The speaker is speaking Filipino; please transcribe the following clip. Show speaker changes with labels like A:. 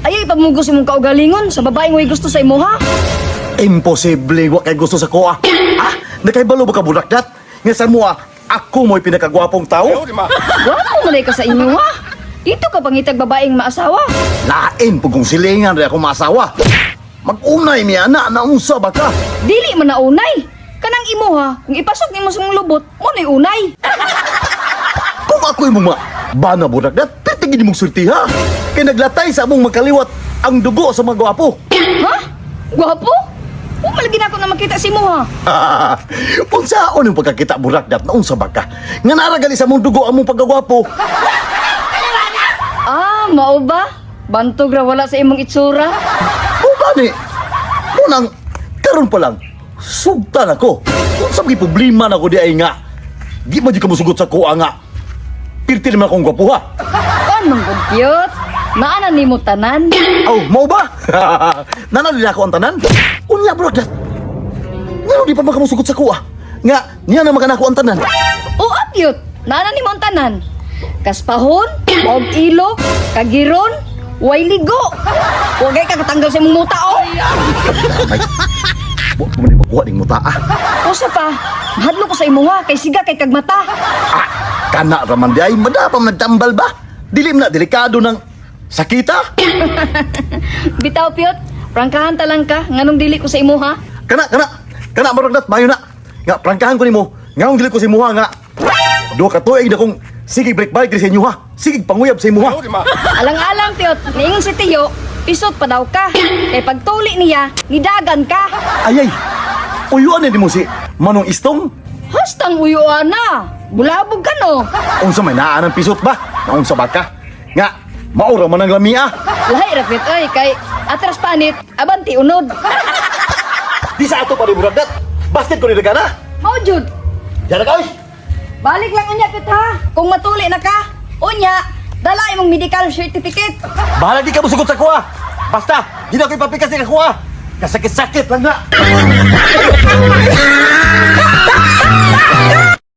A: Ay, pamugos imong kaugalingon sa babaeng way gusto sa imo ha.
B: Imposible wa kay gusto sa kuha. Ah, nakaibalo ba ka budakdat? Nga sa mo ah, ako mo'y pinakagwapong tao?
A: Wala mo ka sa inyo ha. Dito ka pangitag babaeng maasawa.
B: Lain po kung silingan rin ako masawa. Mag-unay mi ana na unsa ba ka?
A: Dili man naunay. Kanang imo ha, kung ipasok nimo sa mong lubot, mo na unay.
B: Kung ako yung mga bana budakdat, pitigin mong surti ha. Kay naglatay sa among magkaliwat ang dugo sa mga gwapo.
A: Ha? Gwapo? Huwag malagi na ako na makita si mo ha.
B: Unsaon yung pagkakita budakdat na unsa ba ka? Nga naragali sa mong dugo among pagkagwapo.
A: Ah, mao ba? Bantog ra wala sa imong itsura.
B: O gani, munang karon pa lang, sugtan ako. Kung sa mga problema na ko di ay nga, di man di ka musugot sa kuha nga. Pirti naman akong gwapo ha.
A: Anong gudyot? Naana nimo tanan?
B: Aw, mau ba? Nanalila ako ang tanan? Unya, bro, dat. Nga di pa ba ka musugot sa kuha? Nga, niya na makanako ang tanan.
A: O akyot, naana nimo ang tanan? Kaspahon, og ilok, kagiron, way ligo. Huwag ka katanggal sa imong muta oh.
B: Ay, buat mo na magkuha ng muta ah.
A: Usa pa, mahadlo ko sa imo ha, kay siga kay kagmata.
B: Ah, kana raman di ay madapam nagtambal ba? Dilim na delikado ng sakita?
A: Bitaw piyot, prangkahan ta lang ka, nganong dili ko sa imo ha?
B: Kana, kana, kana maragdat, mayo na. Nga, prangkahan ko ni mo. Nga, ang dili ko si Muha nga. Duha ka tuig na kong sige break balik diri sa inyo ha. Sige panguyab sa imo ha.
A: Alang-alang piyot, niingon si Tiyo, pisot pa daw ka. Kay pagtuli niya, nidagan ka.
B: Ay, ay. Uyuan na di mo si Manong Istong.
A: Hastang uyuan na. Bulabog ka no.
B: Unsa may naa ng pisot ba? Naunsa ba ka? Nga, maura man ang lamia.
A: Lahi rapit oy, kay atras panit, abanti unod.
B: Di sa ato pa rin buradat. Basket ko ni na.
A: Maujud,
B: Yan na ka, oy.
A: balik lang unya pit ha. Kung matuli na ka, unya, dala imong medical certificate.
B: Bahala di ka musugot sa kuha. Basta, di na ko ipapikas ni kuha. Kasakit-sakit lang na.